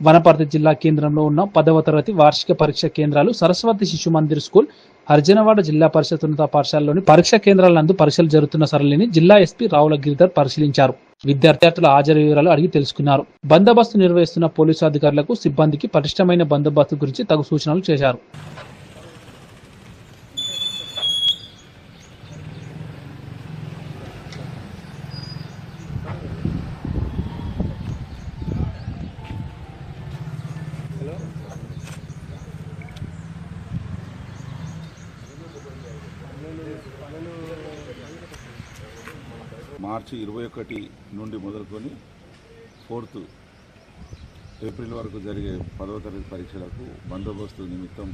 వనపర్తి జిల్లా కేంద్రంలో ఉన్న పదవ తరగతి వార్షిక పరీక్ష కేంద్రాలు సరస్వతి శిశు మందిర్ స్కూల్ హర్జనవాడ జిల్లా పరిషత్ ఉన్నత పాఠశాలలోని పరీక్ష కేంద్రాల నందు పరీక్షలు జరుగుతున్న సరళిని జిల్లా ఎస్పీ రావుల గిరిధర్ పరిశీలించారు. విద్యార్థుల హాజరు వివరాలు అడిగి తెలుసుకున్నారు. బందోబస్తు నిర్వహిస్తున్న పోలీసు అధికారులకు సిబ్బందికి పటిష్టమైన బందోబస్తు గురించి తగు సూచనలు చేశారు. మార్చి ఇరవై ఒకటి నుండి మొదలుకొని ఫోర్త్ ఏప్రిల్ వరకు జరిగే పదవ తరగతి పరీక్షలకు బందోబస్తు నిమిత్తం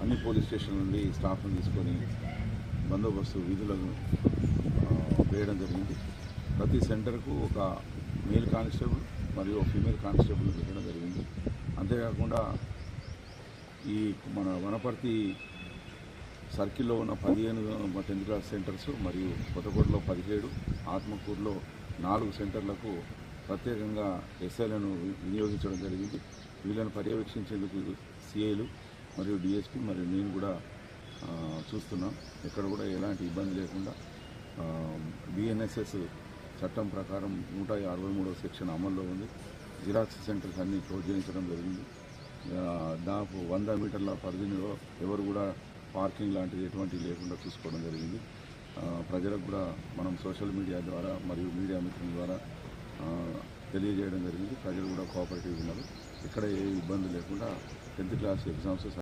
అన్ని పోలీస్ స్టేషన్ నుండి స్టాఫ్ను తీసుకొని బందోబస్తు విధులను వేయడం జరిగింది. ప్రతి సెంటర్కు ఒక మేల్ కానిస్టేబుల్ మరియు ఫీమేల్ కానిస్టేబుల్ పెట్టడం జరిగింది. అంతేకాకుండా ఈ మన వనపర్తి సర్కిల్లో ఉన్న పదిహేను టెన్త్ క్లాస్ సెంటర్స్ మరియు కొత్తగూడలో పదిహేడు ఆత్మకూరులో నాలుగు సెంటర్లకు ప్రత్యేకంగా ఎస్ఐలను వినియోగించడం జరిగింది. వీళ్ళని పర్యవేక్షించేందుకు సిఐలు మరియు డిఎస్పి మరియు నేను కూడా చూస్తున్నాం. ఎక్కడ కూడా ఎలాంటి ఇబ్బంది లేకుండా బిఎన్ఎస్ఎస్ చట్టం ప్రకారం నూట అరవై మూడవ సెక్షన్ అమల్లో ఉంది. జిరాక్స్ సెంటర్స్ అన్నీ క్లోజ్ చేయించడం జరిగింది. దాదాపు వంద మీటర్ల పరిధిలో ఎవరు కూడా పార్కింగ్ లాంటిది ఎటువంటి లేకుండా చూసుకోవడం జరిగింది. ప్రజలకు కూడా మనం సోషల్ మీడియా ద్వారా మరియు మీడియా మిత్రుల ద్వారా తెలియజేయడం జరిగింది. ప్రజలు కూడా కోఆపరేటివ్ ఉన్నారు. ఇక్కడ ఏ ఇబ్బంది లేకుండా టెన్త్ క్లాస్ ఎగ్జామ్స్